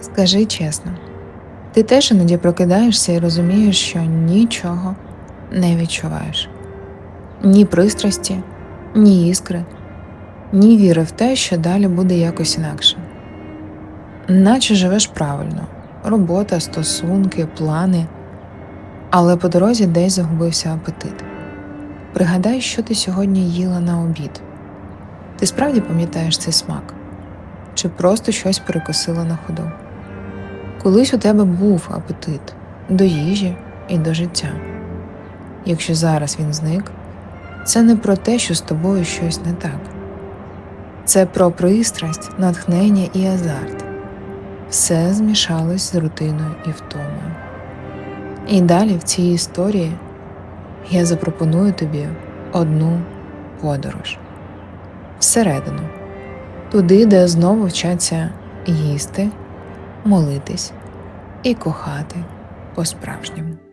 Скажи чесно, ти теж іноді прокидаєшся і розумієш, що нічого не відчуваєш. Ні пристрасті, ні іскри, ні віри в те, що далі буде якось інакше. Наче живеш правильно, робота, стосунки, плани, але по дорозі десь загубився апетит. Пригадай, що ти сьогодні їла на обід. Ти справді пам'ятаєш цей смак? Чи просто щось перекосило на ходу? Колись у тебе був апетит до їжі і до життя. Якщо зараз він зник, це не про те, що з тобою щось не так. Це про пристрасть, натхнення і азарт. Все змішалось з рутиною і втомою. І далі в цій історії я запропоную тобі одну подорож всередину, туди, де знову вчаться їсти, молитись і кохати по-справжньому.